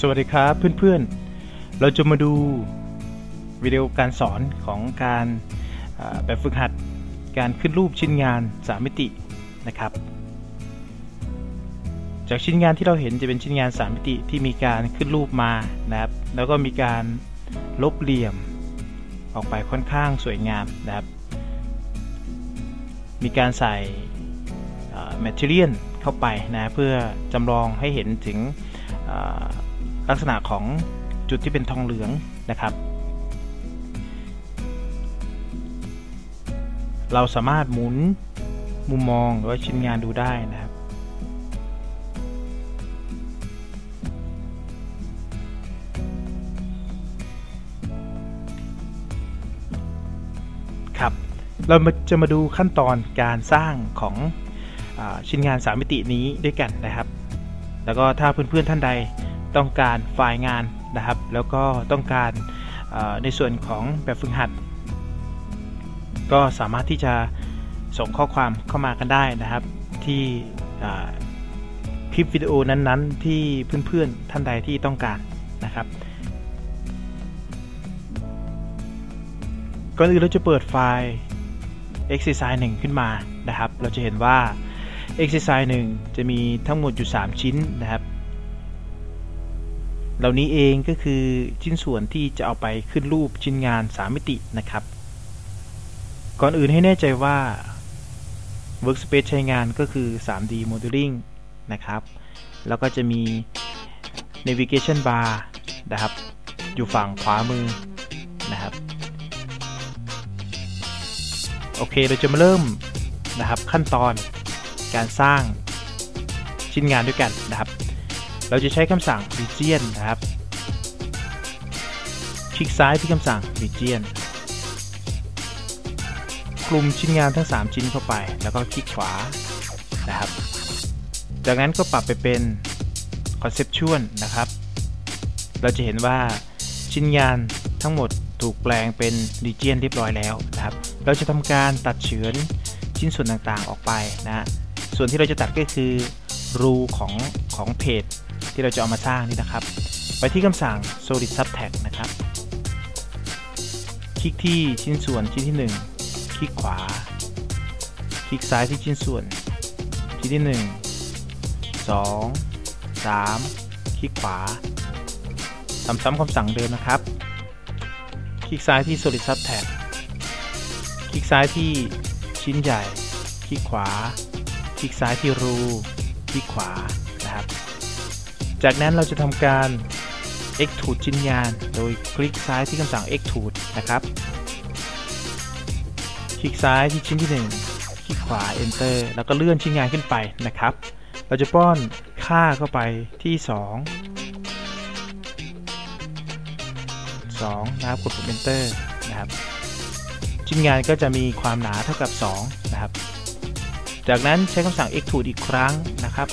สวัสดีครับเพื่อนๆ เราจะมาดูวิดีโอการสอนของการแบบฝึกหัดการขึ้นรูปชิ้นงาน3มิตินะครับ จากชิ้นงานที่เราเห็นจะเป็นชิ้นงาน3มิติที่มีการขึ้นรูปมานะครับ แล้วก็มีการลบเหลี่ยมออกไปค่อนข้างสวยงามนะครับ มีการใส่แมทเทียลเข้าไปนะเพื่อจำลองให้เห็นถึง ลักษณะของจุดที่เป็นทองเหลืองนะครับ เราสามารถหมุนมุมมองหรือว่าชิ้นงานดูได้นะครับ ครับ เรามาจะมาดูขั้นตอนการสร้างของอชิ้นงาน3มิตินี้ด้วยกันนะครับ แล้วก็ถ้าเพื่อนๆท่านใด ต้องการไฟล์งานนะครับ แล้วก็ต้องการในส่วนของแบบฝึกหัด ก็สามารถที่จะส่งข้อความเข้ามากันได้นะครับ ที่คลิปวิดีโอนั้นๆ ที่เพื่อนๆท่านใดที่ต้องการนะครับก่อนอื่นเราจะเปิดไฟล์ exercise 1 ขึ้นมานะครับ เราจะเห็นว่า exercise 1 จะมีทั้งหมดอยู่ 3 ชิ้นนะครับ เหล่านี้เองก็คือชิ้นส่วนที่จะเอาไปขึ้นรูปชิ้นงาน3มิตินะครับ ก่อนอื่นให้แน่ใจว่า Workspace ใช้งานก็คือ 3D Modeling นะครับ แล้วก็จะมี Navigation Bar นะครับ อยู่ฝั่งขวามือนะครับ โอเคเราจะมาเริ่มนะครับขั้นตอนการสร้างชิ้นงานด้วยกันนะครับ เราจะใช้คำสั่ง region นะครับ คลิกซ้ายที่คำสั่ง region กลุ่มชิ้นงานทั้ง 3 ชิ้นเข้าไป แล้วก็คลิกขวานะครับ จากนั้นก็ปรับไปเป็น conceptual นะครับ เราจะเห็นว่าชิ้นงานทั้งหมดถูกแปลงเป็น region เรียบร้อยแล้วนะครับ เราจะทำการตัดเฉือนชิ้นส่วนต่างๆออกไปนะ ส่วนที่เราจะตัดก็คือรูของของเพจ ที่เราจะเอามาสร้างนี่นะครับ ไปที่คำสั่ง solid subtract นะครับ คลิกที่ชิ้นส่วนชิ้นที่ 1 คลิกขวา คลิกซ้ายที่ชิ้นส่วน ชิ้นที่ 1 2 3 คลิกขวาทำซ้ำคำสั่งเดิมนะครับ คลิกซ้ายที่ solid subtract คลิกซ้ายที่ชิ้นใหญ่ คลิกขวา คลิกซ้ายที่รู คลิกขวา จากนั้นเราจะทำการ extrude ชิ้นงาน โดยคลิกซ้ายที่คำสั่ง extrude นะครับ คลิกซ้ายที่ชิ้นที่ 1 คลิกขวา enter แล้วก็เลื่อนชิ้นงานขึ้นไปนะครับ เราจะป้อนค่าเข้าไปที่ 2 2 นะครับ กดปุ่ม enter นะครับ ชิ้นงานก็จะมีความหนาเท่ากับ 2 นะครับ จากนั้นใช้คำสั่ง extrude อีกครั้งนะครับ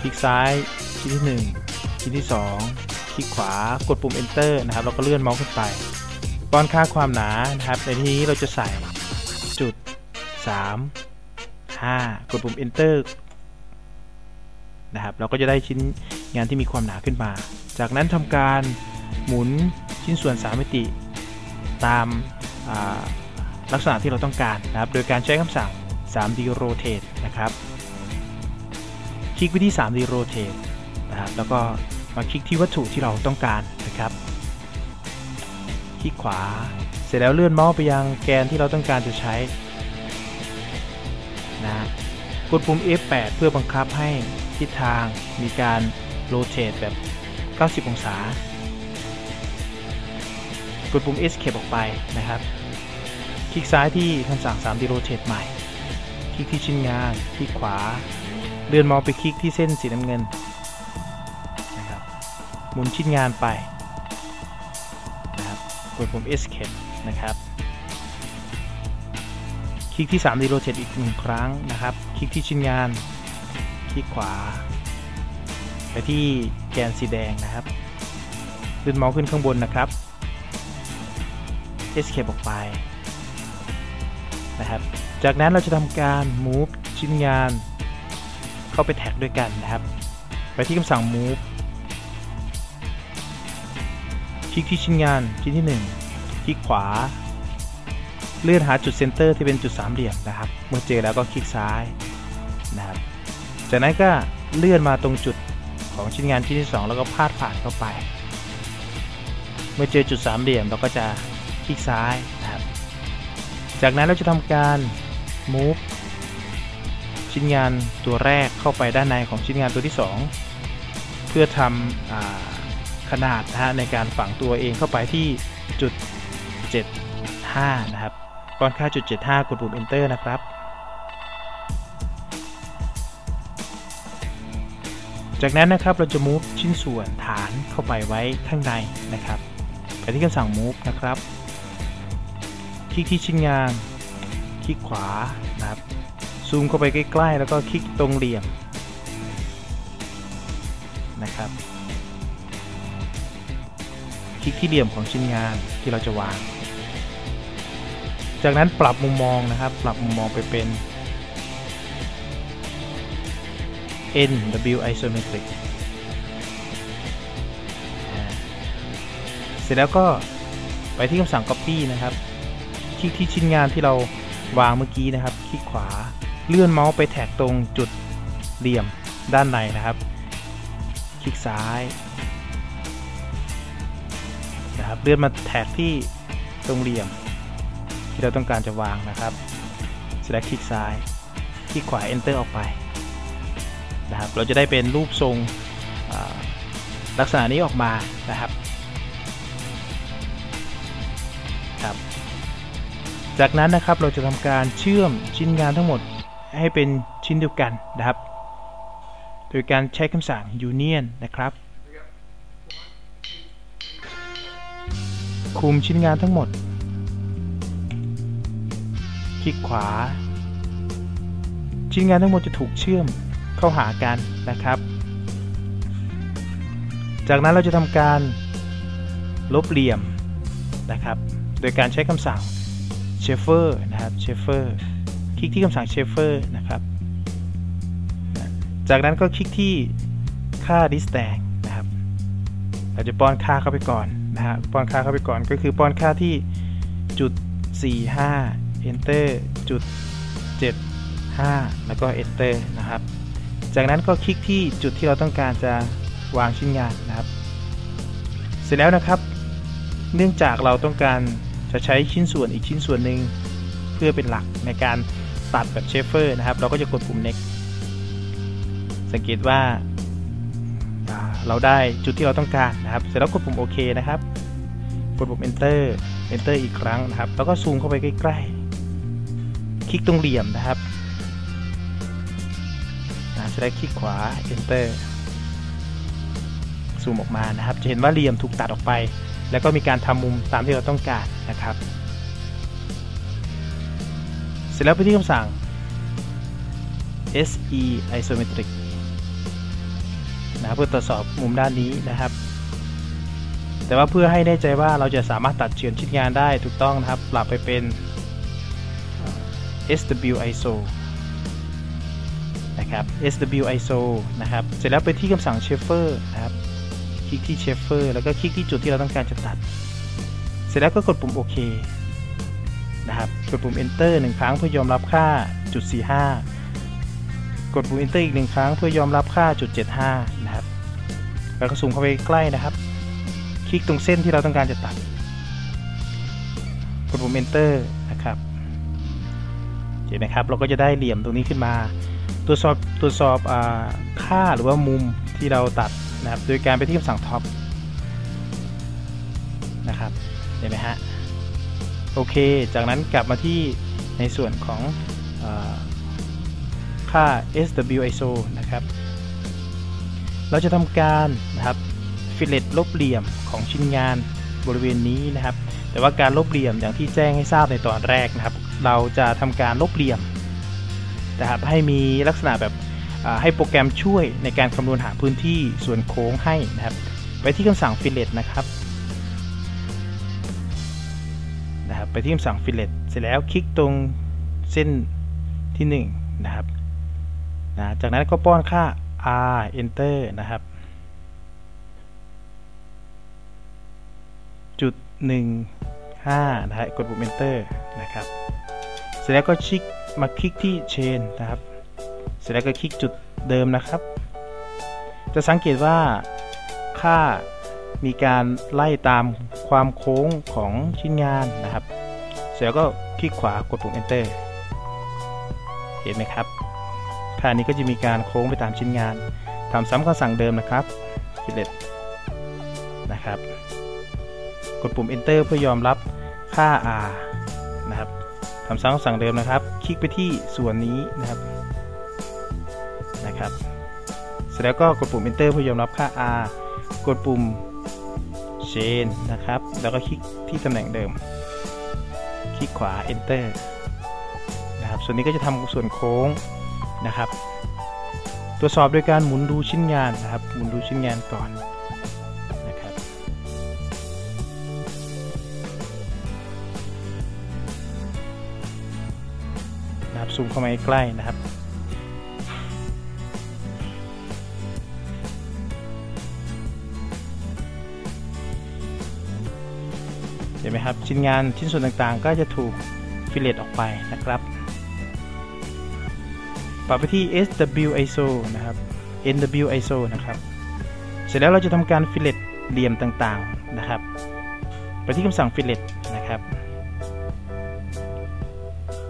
คลิกซ้ายชิ้นที่1ชิ้นที่ 2 คลิกขวากดปุ่ม enter นะครับแล้วก็เลื่อนเมาส์ขึ้นไปป้อนค่าความหนานะครับ ในที่นี้เราจะใส่จุด 3 5 กดปุ่ม enter นะครับเราก็จะได้ชิ้นงานที่มีความหนาขึ้นมา จากนั้นทำการหมุนชิ้นส่วน3มิติตามลักษณะที่เราต้องการนะครับ โดยการใช้คำสั่ง 3D rotate นะครับ ลิกไปที่ 3D rotate นะครับแล้วก็มาคลิกที่วัตถุที่เราต้องการนะครับ คลิกขวา เสร็จแล้วเลื่อนเมาส์ไปยังแกนที่เราต้องการจะใช้นะกดปุ่ม F8 เพื่อบังคับให้ทิศทางมีการ rotate แบบ 90 องศา กดปุ่ม Escape ออกไปนะครับ คลิกซ้ายที่คำสั่ง 3D rotate ใหม่ คลิกที่ชิ้นงาน คลิกขวา เลื่อนเมาส์ไปคลิกที่เส้นสีน้ำเงินนะครับหมุนชิ้นงานไปนะครับกดปุ่ม Escape นะครับ คลิกที่ 3D rotate อีกหนึ่งครั้งนะครับ คลิกที่ชิ้นงาน คลิกขวา ไปที่แกนสีแดงนะครับ เลื่อนเมาส์ขึ้นข้างบนนะครับ Escape ออกไปนะครับ จากนั้นเราจะทำการ move ชิ้นงาน เข้าไปแท็กด้วยกันนะครับ ไปที่คำสั่ง move คลิกที่ชิ้นงานชิ้นที่ 1 คลิกขวา เลื่อนหาจุดเซนเตอร์ที่เป็นจุดสามเหลี่ยมนะครับ เมื่อเจอแล้วก็คลิกซ้ายนะครับ จากนั้นก็เลื่อนมาตรงจุดของชิ้นงานชิ้นที่ 2 แล้วก็พาดผ่านเข้าไป เมื่อเจอจุดสามเหลี่ยมเราก็จะคลิกซ้ายนะครับ จากนั้นเราจะทำการ move ชิ้นงานตัวแรกเข้าไปด้านในของชิ้นงานตัวที่ 2 เพื่อทำขนาดนะฮะในการฝังตัวเองเข้าไปที่จุด 75 นะครับป้อนค่าจุด 75 กดปุ่ม enter นะครับจากนั้นนะครับเราจะ move ชิ้นส่วนฐานเข้าไปไว้ข้างในนะครับไปที่คำสั่ง move นะครับ คลิกที่ชิ้นงาน คลิกขวา ซูมเข้าไปใกล้ ๆ แล้วก็คลิกตรงเหลี่ยมนะครับ คลิกที่เหลี่ยมของชิ้นงานที่เราจะวาง จากนั้นปรับมุมมองนะครับ ปรับมุมมองไปเป็น NW isometric เสร็จแล้วก็ไปที่คำสั่ง copy นะครับ คลิกที่ชิ้นงานที่เราวางเมื่อกี้นะครับ คลิกขวา เลื่อนเมาส์ไปแท็กตรงจุดเหลี่ยมด้านในนะครับ คลิกซ้ายนะครับเลื่อนมาแท็กที่ตรงเหลี่ยม ที่เราต้องการจะวางนะครับเสร็จแล้วคลิกซ้ายคลิกขวา enter ออกไปนะครับเราจะได้เป็นรูปทรงลักษณะนี้ออกมานะครับครับ จากนั้นนะครับเราจะทำการเชื่อมชิ้นงานทั้งหมด ให้เป็นชิ้นเดียวกันนะครับ โดยการใช้คำสั่ง union นะครับ คุมชิ้นงานทั้งหมด คลิกขวา ชิ้นงานทั้งหมดจะถูกเชื่อมเข้าหากันนะครับ จากนั้นเราจะทำการลบเหลี่ยมนะครับ โดยการใช้คำสั่ง s h a f e r นะครับ s h a f e r คลิกที่คำสั่ง s h a f e r นะครับ จากนั้นก็คลิกที่ค่า distance นะครับ เราจะป้อนค่าเข้าไปก่อนนะฮะ ป้อนค่าเข้าไปก่อนก็คือป้อนค่าที่จุด45 enter จุด75 แล้วก็ enter นะครับ จากนั้นก็คลิกที่จุดที่เราต้องการจะวางชิ้นงานนะครับ เสร็จแล้วนะครับ เนื่องจากเราต้องการจะใช้ชิ้นส่วนอีกชิ้นส่วนหนึ่งเพื่อเป็นหลักในการ ตัดแบบเชฟเฟอร์นะครับ เราก็จะกดปุ่ม next สังเกตว่าเราได้จุดที่เราต้องการนะครับ เสร็จแล้วกดปุ่มโอเคนะครับ กดปุ่ม enter enter อีกครั้งนะครับ แล้วก็ซูมเข้าไปใกล้ๆ คลิกตรงเหลี่ยมนะครับจะได้คลิกขวา enter ซูมออกมานะครับ จะเห็นว่าเหลี่ยมถูกตัดออกไป แล้วก็มีการทำมุมตามที่เราต้องการนะครับ ร็จแล้วไปที่คำสั่ง SE isometric นะเพื่อตรวจสอบมุมด้านนี้นะครับ แต่ว่าเพื่อให้แน่ใจว่าเราจะสามารถตัดเฉือนชิ้นงานได้ถูกต้องนะครับ ปรับไปเป็น SW ISO นะครับ SW ISO นะครับ เสร็จแล้วไปที่คำสั่ง Shaper นะครับ คลิกที่ Shaper แล้วก็คลิกที่จุดที่เราต้องการจะตัด เสร็จแล้วก็กดปุ่มโอเค นะครับ กดปุ่ม Enter หนึ่งครั้งเพื่อยอมรับค่าจุด45 กดปุ่ม Enter อีกหนึ่งครั้งเพื่อยอมรับค่าจุด75 นะครับ แล้วก็ซูมเข้าไปใกล้นะครับ คลิกตรงเส้นที่เราต้องการจะตัด กดปุ่ม Enter นะครับ เห็นไหมครับ เราก็จะได้เหลี่ยมตรงนี้ขึ้นมา ตรวจสอบตรวจสอบอค่าหรือว่ามุมที่เราตัดนะครับ โดยการไปที่คำสั่งท็อปนะครับ เห็นไหมฮะ โอเค จากนั้นกลับมาที่ในส่วนของอค่า SW ISO นะครับ เราจะทำการนะครับฟิลเลตลบเหลี่ยมของชิ้นงานบริเวณนี้นะครับ แต่ว่าการลบเหลี่ยมอย่างที่แจ้งให้ทราบในตอนแรกนะครับ เราจะทำการลบเหลี่ยมนะครับให้มีลักษณะแบบให้โปรแกรมช่วยในการคำนวณหาพื้นที่ส่วนโค้งให้นะครับ ไปที่คำสั่ง fillet นะครับนะครับ ไปที่คำสั่ง fillet เสร็จแล้วคลิกตรงเส้นที่ 1 นะครับนะจากนั้นก็ป้อนค่า R enter นะครับ จุดหนึ่งห้านะฮะกดปุ่ม enter นะครับ เสร็จแล้วก็คลิกมาคลิกที่ chain นะครับ เสร็จแล้วก็คลิกจุดเดิมนะครับ จะสังเกตว่าค่ามีการไล่ตามความโค้งของชิ้นงานนะครับ ร็จแล้วก็คลิกขวากดปุ่ม enter เห็นไหมครับค่านี้ก็จะมีการโค้งไปตามชิ้นงานทำซ้ำคำสั่งเดิมนะครับ fillet นะครับ กดปุ่ม enter เพื่อยอมรับค่า r นะครับทำซ้ำคำสั่งเดิมนะครับ คลิกไปที่ส่วนนี้นะครับนะครับ เสร็จแล้วก็กดปุ่ม enter เพื่อยอมรับค่า r กดปุ่ม chain นะครับ แล้วก็คลิกที่ตำแหน่งเดิม กขวา enter นะครับส่วนนี้ก็จะทำส่วนโค้งนะครับ ตรวจสอบโดยการหมุนดูชิ้นงานนะครับ หมุนดูชิ้นงานก่อนนะครับ นะครับซูมเข้ามาใกล้นะครับ เห็นไหมครับชิ้นงานชิ้นส่วนต่างๆ ก็จะถูกฟิเลตออกไปนะครับ ปรับไปที่ SW ISO นะครับ NW ISO นะครับ เสร็จแล้วเราจะทำการฟิเลตเหลี่ยมต่างๆนะครับ ไปที่คำสั่งฟิเลตนะครับ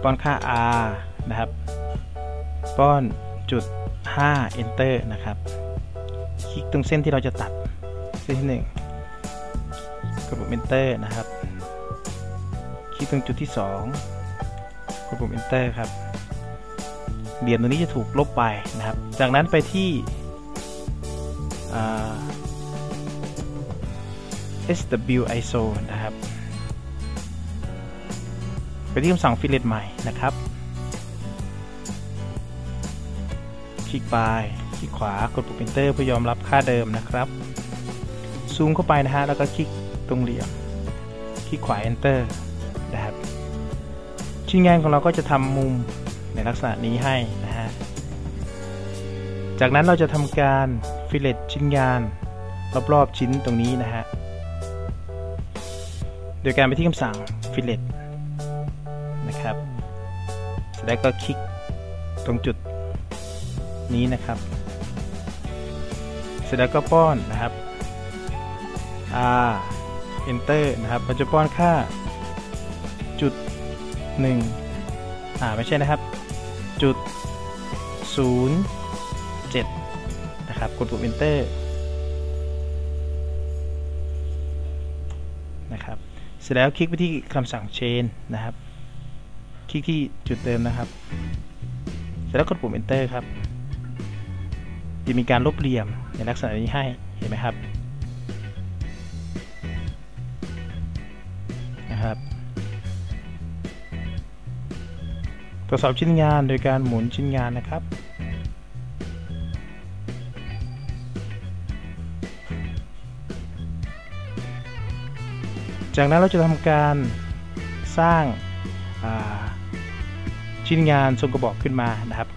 ป้อนค่า R นะครับ ป้อนจุด5 Enter นะครับ คลิกตรงเส้นที่เราจะตัด เส้นที่1 ดปุ่ม Enter นะครับ คลิกตรงจุดที่ 2 กดปุ่ม Enter ครับ เหลี่ยมตัวนี้จะถูกลบไปนะครับ จากนั้นไปที่ SW ISO นะครับ ไปที่คำสั่ง fillet ใหม่นะครับ คลิกไป คลิกขวากดปุ่ม enter เพื่อยอมรับค่าเดิมนะครับ ซูมเข้าไปนะฮะ แล้วก็คลิก ตรงเหลี่ยมคลิกขวา enter นะครับชิ้นงานของเราก็จะทำมุมในลักษณะนี้ให้นะฮะจากนั้นเราจะทำการฟิเลตชิ้นงานรอบๆชิ้นตรงนี้นะฮะโดยการไปที่คำสั่งฟิเลตนะครับเสร็จแล้วก็คลิกตรงจุดนี้นะครับ เสร็จแล้วก็ป้อนนะครับ R enter นะครับมันจะป้อนค่าจุด1อ่าไม่ใช่นะครับ จุด 0 7 นะครับ กดปุ่ม enter นะครับ เสร็จแล้วคลิกไปที่คำสั่ง chain นะครับ คลิกที่จุดเดิมนะครับ เสร็จแล้วกดปุ่ม enter ครับ จะมีการลบเหลี่ยมในลักษณะนี้ให้ เห็นไหมครับ ตรวจสอบชิ้นงานโดยการหมุนชิ้นงานนะครับ จากนั้นเราจะทำการสร้างชิ้นงานทรงกระบอกขึ้นมานะครับ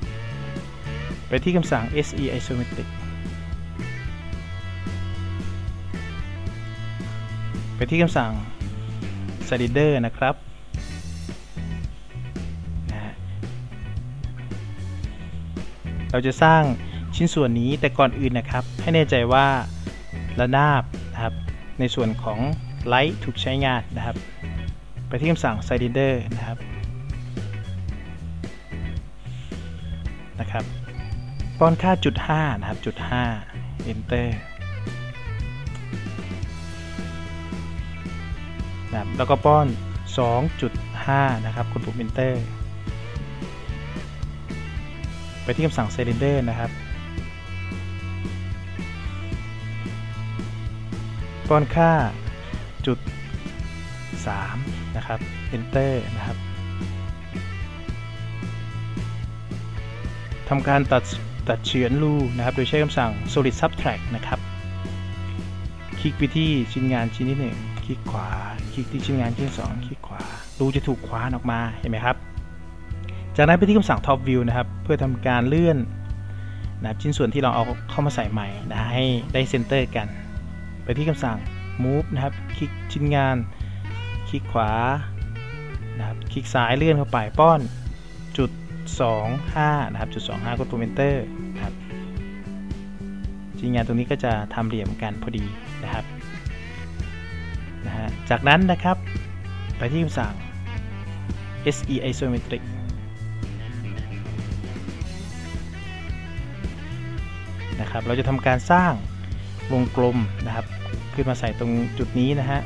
ไปที่คำสั่ง SE isometric ไปที่คำสั่ง slider นะครับ เราจะสร้างชิ้นส่วนนี้แต่ก่อนอื่นนะครับ ให้แน่ใจว่าระนาบนะครับในส่วนของไลท์ถูกใช้งานนะครับ ไปที่คำสั่ง slider นะครับนะครับป้อนค่าจุด5นะครับจุด5 enter นะครับแล้วก็ป้อน 2.5 นะครับกดปุ่ม enter ไปที่คำสั่ง cylinder นะครับ ป้อนค่าจุด 3 นะครับ enter นะครับทำการตัดตัดเฉือนรูนะครับ โดยใช้คำสั่ง solid subtract นะครับ คลิกไปที่ชิ้นงานชิ้นที่ 1 คลิกขวา คลิกที่ชิ้นงานชิ้น 2 คลิกขวา รูจะถูกคว้านออกมา เห็นไหมครับ จากนั้นไปที่คำสั่ง top view นะครับ เพื่อทำการเลื่อนนะครับชิ้นส่วนที่เราเอาเข้ามาใส่ใหม่นะให้ได้เซนเตอร์กัน ไปที่คำสั่ง move นะครับ คลิกชิ้นงาน คลิกขวานะครับ คลิกซ้ายเลื่อนเข้าไปป้อนจุด 25 นะครับ จุด 25 กดปุ่ม enter นะครับชิ้นงานตรงนี้ก็จะทำเหลี่ยมกันพอดีนะครับนะฮะจากนั้นนะครับไปที่คำสั่ง SE isometric นะครับ เราจะทำการสร้างวงกลมนะครับ ขึ้นมาใส่ตรงจุดนี้นะฮะ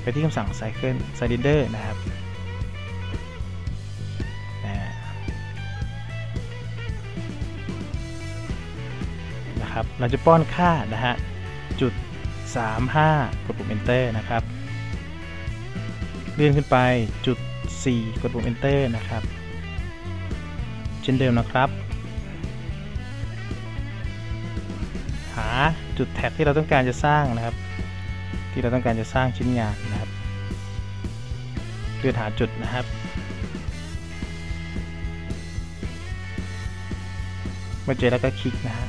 ไปที่คำสั่ง Cycle Cylinder นะครับนะครับ เราจะป้อนค่านะฮะ จุด 35 กดปุ่ม Enter นะครับ เลื่อนขึ้นไปจุด 4 กดปุ่ม Enter นะครับ เช่นเดิมนะครับ จุดแท็กที่เราต้องการจะสร้างนะครับ ที่เราต้องการจะสร้างชิ้นงานนะครับเลื่อนหาจุดนะครับเมื่อเจอแล้วก็คลิกนะฮะ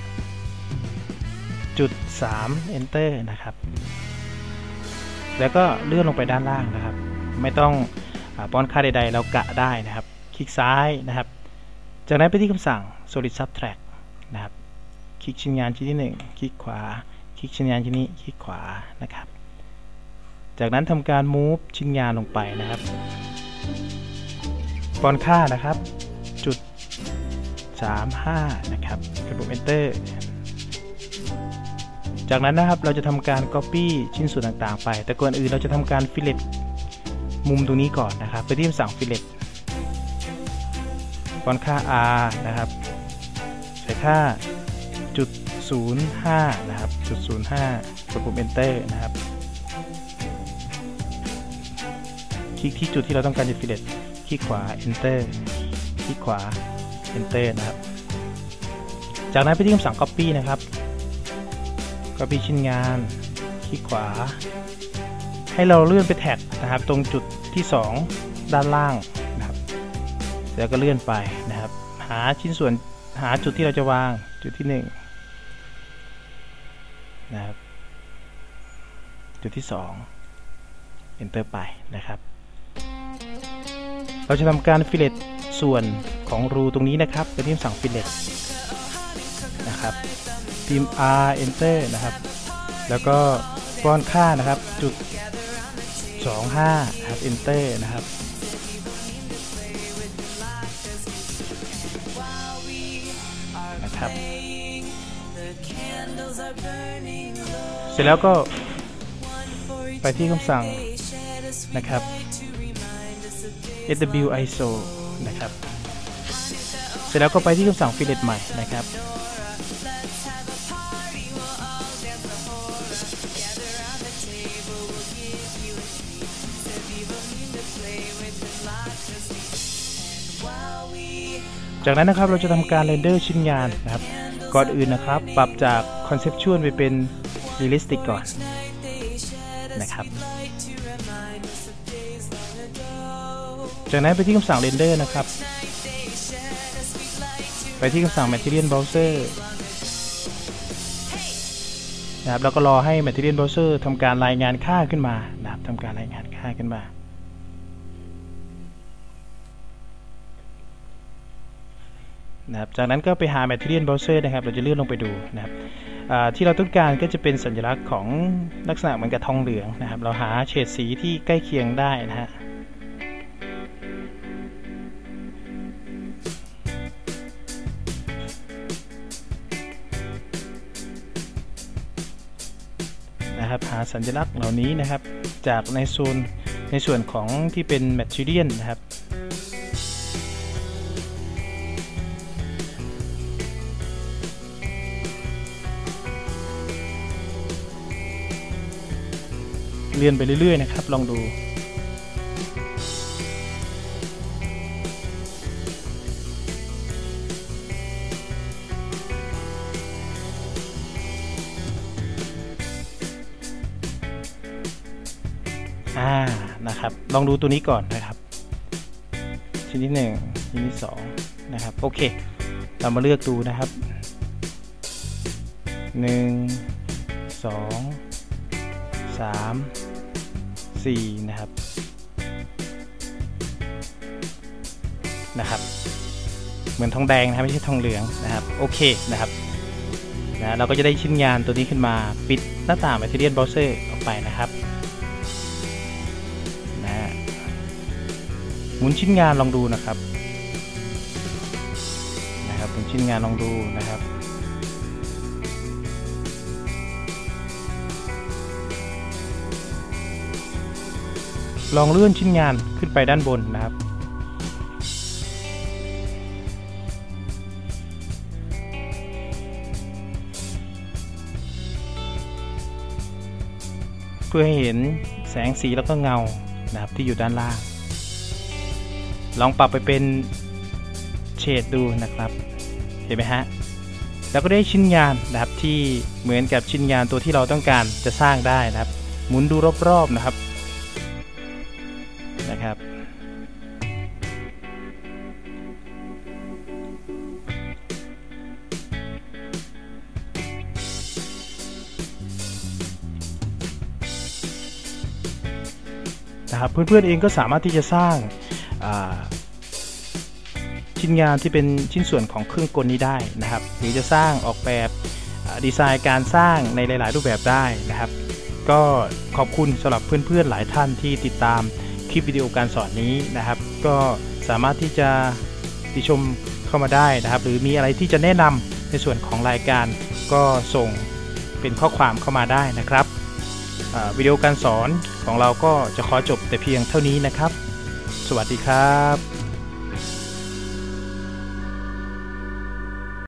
จุด 3 enter นะครับ แล้วก็เลื่อนลงไปด้านล่างนะครับ ไม่ต้องอป้อนค่าใดๆ เรากะได้นะครับ คลิกซ้ายนะครับ จากนั้นไปที่คำสั่ง solid subtract นะครับ คลิกชิ้นงานชิ้นที่ 1 คลิกขวา คลิกชิ้นงานชิ้นนี้คลิกขวานะครับ จากนั้นทำการ move ชิ้นงานลงไปนะครับป้อนค่านะครับ จุด 35 นะครับกดปุ่ม enter จากนั้นนะครับเราจะทำการ Copy ชิ้นส่วนต่างๆ ไป แต่ก่อนอื่นเราจะทำการ Fillet มุมตรงนี้ก่อนนะครับ ไปที่คำสั่ง Fillet ฟอนค่า r นะครับ ใส่ค่า จุด05 นะครับจุด05 กดปุ่ม enter นะครับ คลิกที่จุดที่เราต้องการจะ Fillet คลิกขวา enter คลิกขวา enter นะครับ จากนั้นไปที่คำสั่ง copy นะครับ copy ชิ้นงาน คลิกขวา ให้เราเลื่อนไปแท็กนะครับ ตรงจุดที่ 2 ด้านล่างนะครับแล้วก็เลื่อนไปนะครับ หาชิ้นส่วนหาจุดที่เราจะวางจุดที่ จุดที่ 2 enter ไปนะครับ เราจะทำการ fillet ส่วนของรูตรงนี้นะครับไปที่สั่ง fillet นะครับพิมพ์ r enter นะครับ แล้วก็ป้อนค่านะครับจุด 25ครับ enter นะครับนะครับ เสร็จแล้วก็ ไปที่คำสั่งนะครับ SW ISO นะครับ เสร็จแล้วก็ไปที่คำสั่ง fillet ใหม่นะครับ จากนั้นนะครับเราจะทำการเรนเดอร์ชิ้นงานนะครับ ก่อนอื่นนะครับ ปรับจากคอนเซปชวลไปเป็นเรียลลิสติกก่อน นะครับ จากนั้นไปที่คำสั่งเรนเดอร์นะครับ ไปที่คำสั่ง Material Browser นะครับแล้วก็รอให้ Material Browser ทำการรายงานค่าขึ้นมานะครับทำการรายงานค่าขึ้นมานะครับจากนั้นก็ไปหา Material Browser นะครับ เราจะเลื่อนลงไปดูนะครับ ที่เราต้องการก็จะเป็นสัญลักษณ์ของลักษณะเหมือนกับทองเหลืองนะครับ เราหาเฉดสีที่ใกล้เคียงได้นะฮะนะครับหาสัญลักษณ์เหล่านี้นะครับ จากในโซนในส่วนของที่เป็น Material นะครับ เรียนไปเรื่อยๆนะครับ ลองดู อ่า นะครับ ลองดูตัวนี้ก่อนนะครับชิ้นที่1ชิ้นที่2นะครับ โอเค เรามาเลือกดูนะครับหนึ่งสองสาม นะครับนะครับ เหมือนทองแดงนะครับไม่ใช่ทองเหลืองนะครับโอเคนะครับนะเราก็จะได้ชิ้นงานตัวนี้ขึ้นมาปิดหน้าต่าง Material Browser ออกไปนะครับนะหมุนชิ้นงานลองดูนะครับนะครับหมุนชิ้นงานลองดูนะครับ ลองเลื่อนชิ้นงานขึ้นไปด้านบนนะครับ เพื่อให้เห็นแสงสีแล้วก็เงานะครับที่อยู่ด้านล่าง ลองปรับไปเป็นเฉดดูนะครับ เห็นไหมฮะแล้วก็ได้ชิ้นงานนะครับที่เหมือนกับชิ้นงานตัวที่เราต้องการจะสร้างได้นะครับ หมุนดูรอบๆนะครับ ครับ นะครับเพื่อนๆเองก็สามารถที่จะสร้างชิ้นงานที่เป็นชิ้นส่วนของเครื่องกลนี้ได้นะครับ หรือจะสร้างออกแบบดีไซน์การสร้างในหลาย ๆ รูปแบบได้นะครับ ก็ขอบคุณสำหรับเพื่อนๆหลายท่านที่ติดตาม ลิปวิดีโอการสอนนี้นะครับ ก็สามารถที่จะติชมเข้ามาได้นะครับ หรือมีอะไรที่จะแนะนำในส่วนของรายการก็ส่งเป็นข้อความเข้ามาได้นะครับวิดีโอการสอนของเราก็จะขอจบแต่เพียงเท่านี้นะครับ สวัสดีครับ